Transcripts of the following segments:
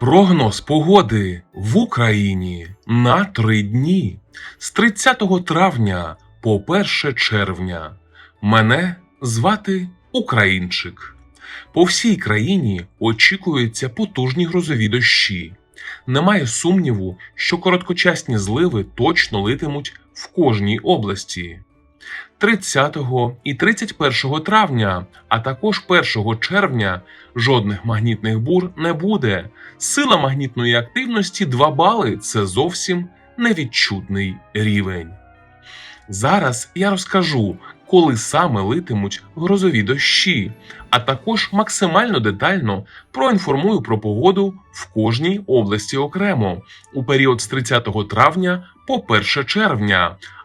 Прогноз погоди в Україні на три дні з 30 травня по 1 червня. Мене звати Українчик. По всій країні очікуються потужні грозові дощі. Немає сумніву, що короткочасні зливи точно литимуть в кожній області. 30 і 31 травня, а також 1 червня жодних магнітних бур не буде. Сила магнітної активності 2 бали це зовсім невідчутний рівень. Зараз я розкажу, коли саме литимуть грозові дощі, а також максимально детально проінформую про погоду в кожній області окремо у період з 30 травня по 1 червня.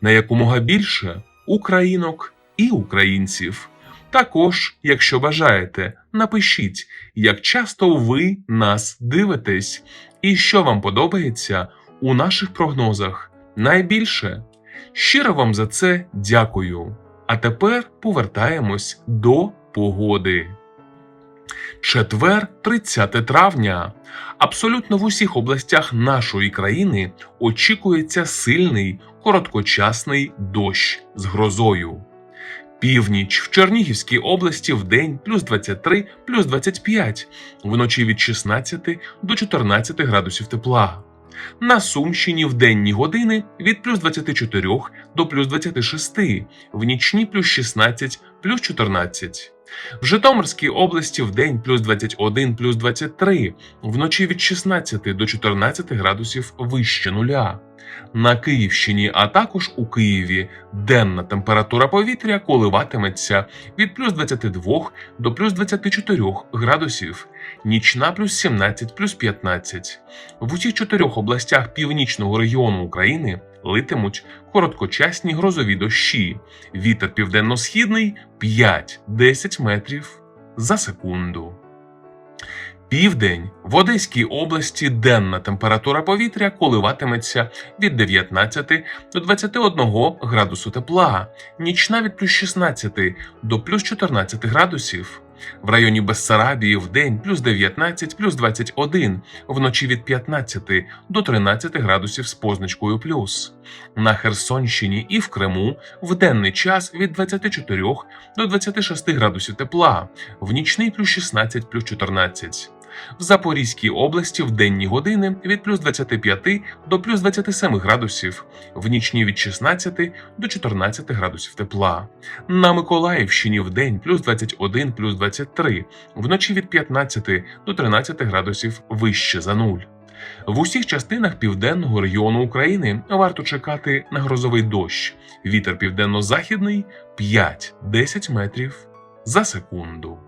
на якомога більше українок і українців. Також, якщо бажаєте, напишіть, як часто ви нас дивитесь і що вам подобається у наших прогнозах найбільше. Щиро вам за це дякую. А тепер повертаємось до погоди. Четвер, 30 травня. Абсолютно в усіх областях нашої країни очікується сильний короткочасний дощ з грозою. Північ в Чернігівській області в день плюс 23, плюс 25, вночі від 16 до 14 градусів тепла. На Сумщині в денні години від плюс 24 до плюс 26, в нічні плюс 16, плюс 14. В Житомирській області в день плюс 21, плюс 23, вночі від 16 до 14 градусів вище нуля. На Київщині, а також у Києві денна температура повітря коливатиметься від плюс 22 до плюс 24 градусів, нічна плюс 17, плюс 15. В усіх чотирьох областях північного регіону України литимуть короткочасні грозові дощі. Вітер південно-східний 5-10 метрів за секунду. Південь в Одеській області денна температура повітря коливатиметься від 19 до 21 градусу тепла, нічна від плюс 16 до плюс 14 градусів. В районі Бессарабії в день плюс 19, плюс 21, вночі від 15 до 13 градусів з позначкою плюс. На Херсонщині і в Криму в денний час від 24 до 26 градусів тепла, в нічний плюс 16, плюс 14. В Запорізькій області в денні години від плюс 25 до плюс 27 градусів, в нічні від 16 до 14 градусів тепла. На Миколаївщині в день плюс 21, плюс 23, вночі від 15 до 13 градусів вище за нуль. В усіх частинах південного регіону України варто чекати на грозовий дощ. Вітер південно-західний 5-10 метрів за секунду.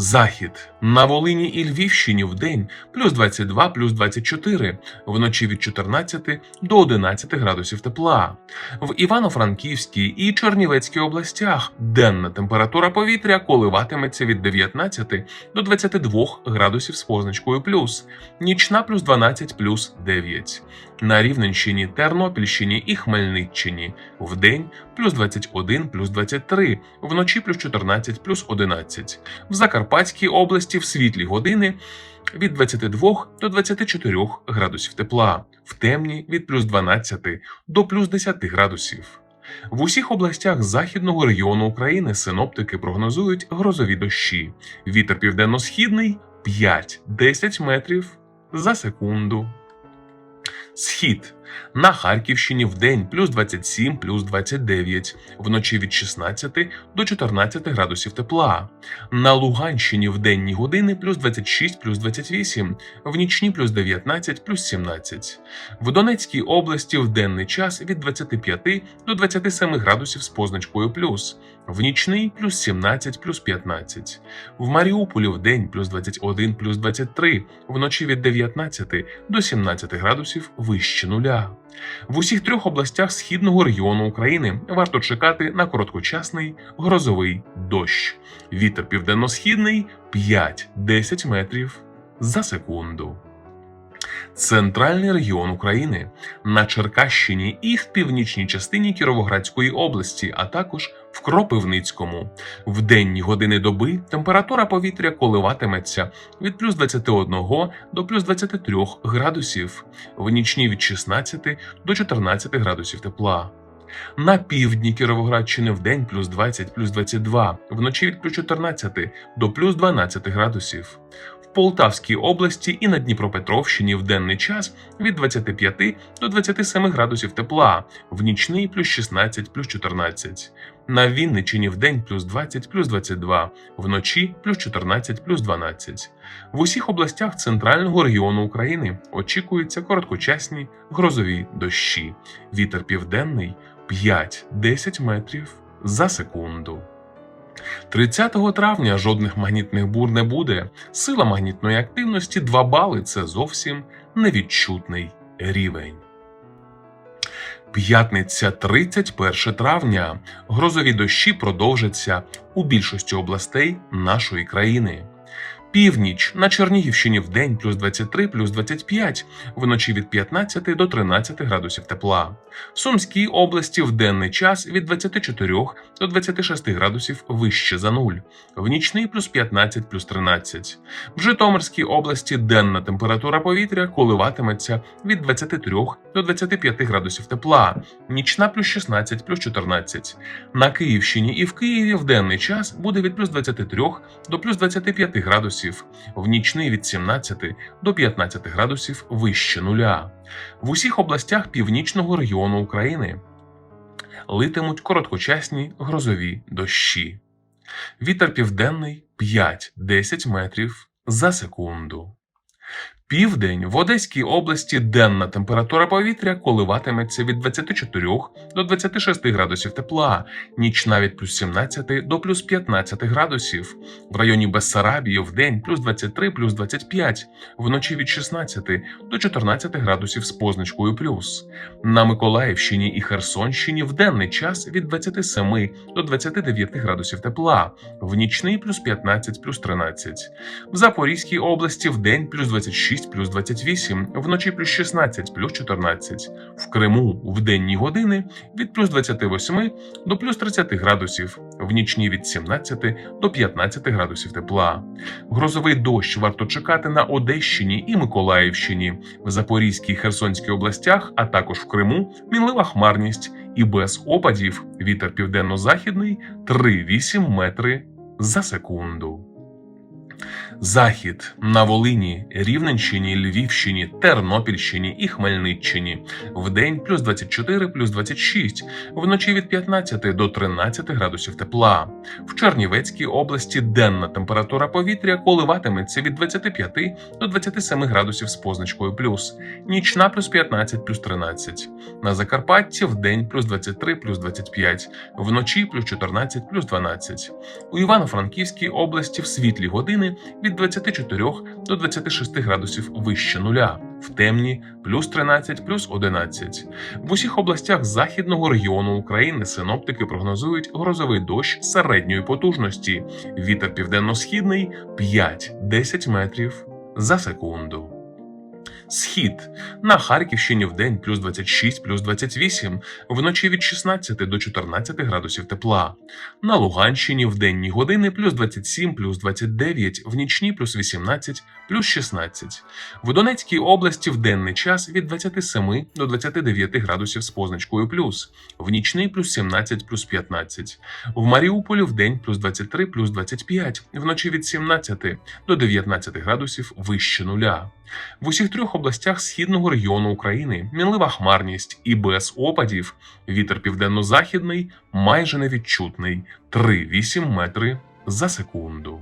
Захід на Волині і Львівщині в день плюс 22, плюс 24, вночі від 14 до 11 градусів тепла. В Івано-Франківській і Чернівецькій областях денна температура повітря коливатиметься від 19 до 22 градусів з позначкою плюс, нічна плюс 12, плюс 9. На Рівненщині, Тернопільщині і Хмельниччині в день плюс 21, плюс 23, вночі плюс 14, плюс 11. В Закарпатській області в світлі години від 22 до 24 градусів тепла, в темні від плюс 12 до плюс 10 градусів. В усіх областях західного регіону України синоптики прогнозують грозові дощі. Вітер південно-східний 5-10 метрів за секунду. Схід На Харківщині в день плюс 27, плюс 29, вночі від 16 до 14 градусів тепла. На Луганщині в денні години плюс 26, плюс 28, в нічні плюс 19, плюс 17. В Донецькій області в денний час від 25 до 27 градусів з позначкою плюс, в нічний плюс 17, плюс 15. В Маріуполі в день плюс 21, плюс 23, вночі від 19 до 17 градусів вище нуля. В усіх трьох областях східного регіону України варто чекати на короткочасний грозовий дощ. Вітер південно-східний 5-10 метрів за секунду. Центральний регіон України на Черкащині і в північній частині Кіровоградської області, а також в Кропивницькому. В денні години доби температура повітря коливатиметься від плюс 21 до плюс 23 градусів, в нічні від 16 до 14 градусів тепла. На півдні Кіровоградщини в день плюс 20, плюс 22, вночі від плюс 14 до плюс 12 градусів. В Полтавській області і на Дніпропетровщині в денний час від 25 до 27 градусів тепла, в нічний плюс 16, плюс 14. На Вінничині в день плюс 20, плюс 22, вночі плюс 14, плюс 12. В усіх областях центрального регіону України очікуються короткочасні грозові дощі. Вітер південний 5-10 метрів за секунду. 30 травня жодних магнітних бур не буде. Сила магнітної активності 2 бали це зовсім невідчутний рівень. П'ятниця 31 травня. Грозові дощі продовжаться у більшості областей нашої країни. Північ на Чернігівщині в день плюс 23, плюс 25, вночі від 15 до 13 градусів тепла. В Сумській області в денний час від 24 до 26 градусів вище за нуль, в нічний плюс 15, плюс 13. В Житомирській області денна температура повітря коливатиметься від 23 до 25 градусів тепла, нічна плюс 16, плюс 14. На Київщині і в Києві в денний час буде від плюс 23 до плюс 25 градусів, в нічний від 17 до 15 градусів вище нуля. В усіх областях північного регіону України литимуть короткочасні грозові дощі. Вітер південний 5-10 метрів за секунду. Південь в Одеській області денна температура повітря коливатиметься від 24 до 26 градусів тепла, нічна від плюс 17 до плюс 15 градусів. В районі Бессарабії в день плюс 23 плюс 25, вночі від 16 до 14 градусів з позначкою плюс. На Миколаївщині і Херсонщині в денний час від 27 до 29 градусів тепла, в нічний плюс 15 плюс 13. В Запорізькій області в день плюс 26 плюс 28, вночі плюс 16 плюс 14. В Криму в денні години від плюс 28 до плюс 30 градусів, в нічні від 17 до 15 градусів тепла. Грозовий дощ варто чекати на Одещині і Миколаївщині, в Запорізькій і Херсонській областях, а також в Криму мінлива хмарність і без опадів вітер південно-західний 3,8 метри за секунду. Захід на Волині, Рівненщині, Львівщині, Тернопільщині і Хмельниччині. Вдень плюс 24, плюс 26, вночі від 15 до 13 градусів тепла. В Чернівецькій області денна температура повітря коливатиметься від 25 до 27 градусів з позначкою плюс, нічна плюс 15, плюс 13. На Закарпатті вдень плюс 23, плюс 25, вночі плюс 14, плюс 12. У Івано-Франківській області в світлі години від 24 до 26 градусів вище нуля, в темні плюс 13, плюс 11. В усіх областях західного регіону України синоптики прогнозують грозовий дощ середньої потужності. Вітер південно-східний 5-10 метрів за секунду. Схід на Харківщині в день плюс 26, плюс 28, вночі від 16 до 14 градусів тепла. На Луганщині в денні години плюс 27, плюс 29, в нічні плюс 18, плюс 16. В Донецькій області в денний час від 27 до 29 градусів з позначкою плюс, в нічний плюс 17, плюс 15. В Маріуполі в день плюс 23, плюс 25, вночі від 17 до 19 градусів вище нуля. В усіх трьох областях східного регіону України мінлива хмарність і без опадів. Вітер південно-західний майже невідчутний 3,8 метри за секунду.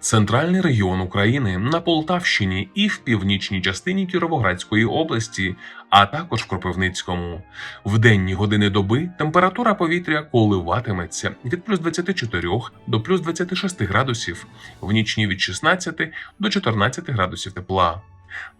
Центральний регіон України на Полтавщині і в північній частині Кіровоградської області, а також в Кропивницькому. В денні години доби температура повітря коливатиметься від плюс 24 до плюс 26 градусів, в нічні від 16 до 14 градусів тепла.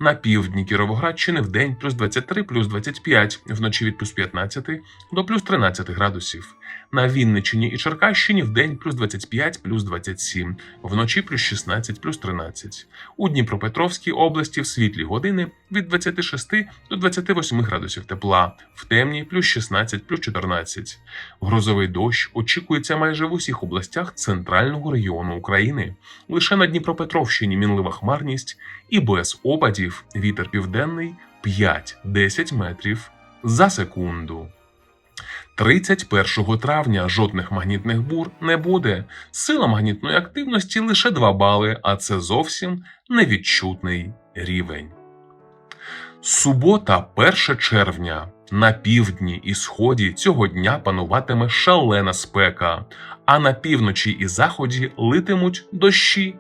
На півдні Кіровоградщини в день плюс 23, плюс 25, вночі від плюс 15 до плюс 13 градусів. На Вінниччині і Черкащині в день плюс 25, плюс 27, вночі плюс 16, плюс 13. У Дніпропетровській області в світлі години від 26 до 28 градусів тепла, в темній плюс 16, плюс 14. Грозовий дощ очікується майже в усіх областях центрального регіону України. Лише на Дніпропетровщині мінлива хмарність і без опадів вітер південний 5-10 метрів за секунду. 31 травня жодних магнітних бур не буде. Сила магнітної активності лише 2 бали, а це зовсім невідчутний рівень. Субота, 1 червня. На півдні і сході цього дня пануватиме шалена спека, а на півночі і заході литимуть дощі.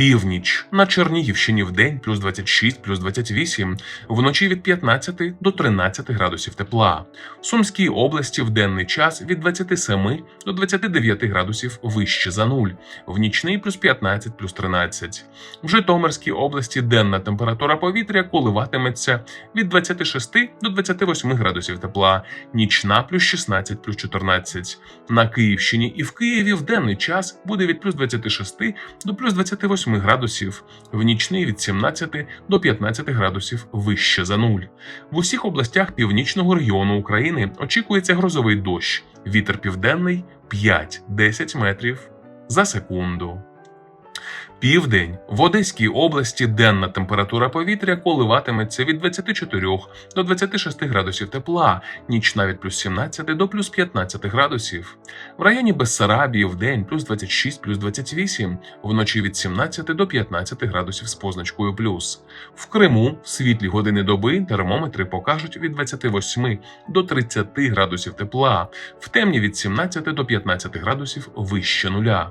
Північ на Чернігівщині в день плюс 26, плюс 28, вночі від 15 до 13 градусів тепла. В Сумській області в денний час від 27 до 29 градусів вище за нуль, в нічний плюс 15, плюс 13. В Житомирській області денна температура повітря коливатиметься від 26 до 28 градусів тепла, нічна плюс 16, плюс 14. На Київщині і в Києві в денний час буде від плюс 26 до плюс 28 градусів, в нічний від 17 до 15 градусів вище за нуль. В усіх областях північного регіону України очікується грозовий дощ, вітер південний 5-10 метрів за секунду. Південь в Одеській області денна температура повітря коливатиметься від 24 до 26 градусів тепла, нічна від плюс 17 до плюс 15 градусів. В районі Бессарабії в день плюс 26 плюс 28, вночі від 17 до 15 градусів з позначкою плюс. В Криму в світлі години доби термометри покажуть від 28 до 30 градусів тепла, в темні від 17 до 15 градусів вище нуля.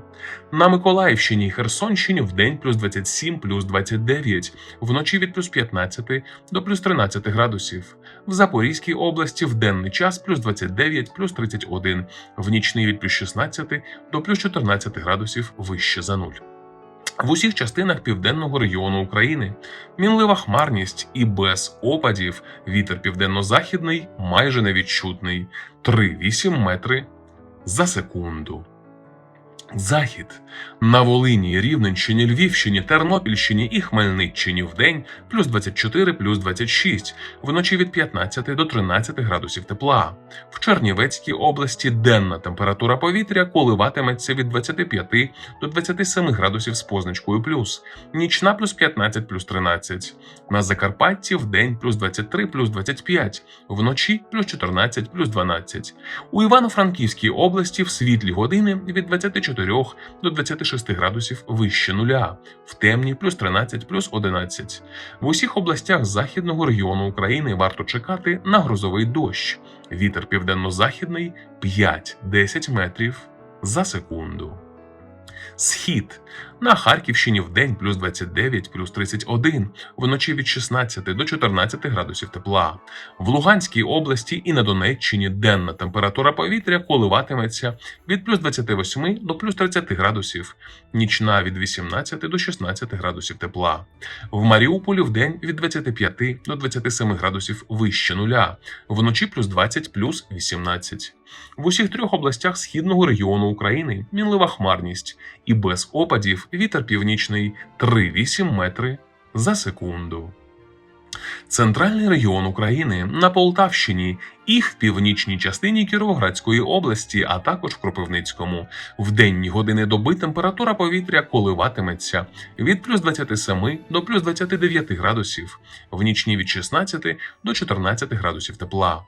На Миколаївщині і Херсонщині в день плюс 27, плюс 29, вночі від плюс 15 до плюс 13 градусів. В Запорізькій області в денний час плюс 29, плюс 31, в нічний від плюс 16 до плюс 14 градусів вище за нуль. В усіх частинах південного регіону України мінлива хмарність і без опадів вітер південно-західний майже невідчутний 3,8 метри за секунду. Захід на Волині, Рівненщині, Львівщині, Тернопільщині і Хмельниччині в день плюс 24, плюс 26, вночі від 15 до 13 градусів тепла. В Чернівецькій області денна температура повітря коливатиметься від 25 до 27 градусів з позначкою плюс, нічна плюс 15, плюс 13. На Закарпатті в день плюс 23, плюс 25, вночі плюс 14, плюс 12. У Івано-Франківській області в світлі години від 24 до 26 градусів вище нуля, в темні плюс 13, плюс 11. В усіх областях західного регіону України варто чекати на грозовий дощ. Вітер південно-західний 5-10 метрів за секунду. Схід на Харківщині в день плюс 29, плюс 31, вночі від 16 до 14 градусів тепла. В Луганській області і на Донеччині денна температура повітря коливатиметься від плюс 28 до плюс 30 градусів, нічна від 18 до 16 градусів тепла. В Маріуполі в день від 25 до 27 градусів вище нуля, вночі плюс 20 плюс 18. В усіх трьох областях східного регіону України мінлива хмарність і без опадів вітер північний 3,8 метри за секунду. Центральний регіон України на Полтавщині і в північній частині Кіровоградської області, а також в Кропивницькому. В денні години доби температура повітря коливатиметься від плюс 27 до плюс 29 градусів, в нічні від 16 до 14 градусів тепла.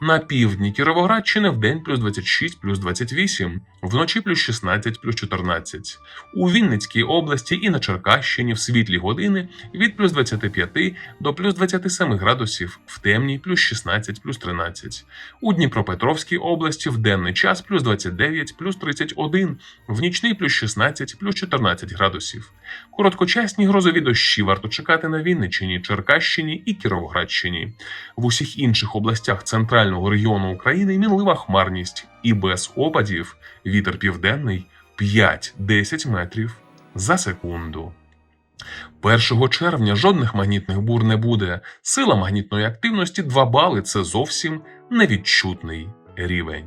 На півдні Кіровоградщини в день плюс 26, плюс 28, вночі плюс 16, плюс 14. У Вінницькій області і на Черкащині в світлі години від плюс 25 до плюс 27 градусів, в темній плюс 16, плюс 13. У Дніпропетровській області в денний час плюс 29, плюс 31, в нічний плюс 16, плюс 14 градусів. Короткочасні грозові дощі варто чекати на Вінниччині, Черкащині і Кіровоградщині. В усіх інших областях центрального регіону України мінлива хмарність і без опадів вітер південний 5-10 метрів за секунду. 1 червня жодних магнітних бур не буде. Сила магнітної активності 2 бали це зовсім невідчутний рівень.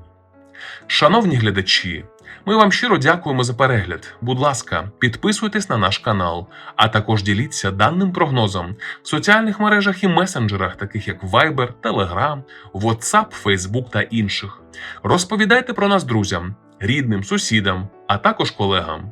Шановні глядачі, ми вам щиро дякуємо за перегляд. Будь ласка, підписуйтесь на наш канал, а також діліться даним прогнозом в соціальних мережах і месенджерах, таких як Viber, Telegram, WhatsApp, Facebook та інших. Розповідайте про нас друзям, рідним, сусідам, а також колегам.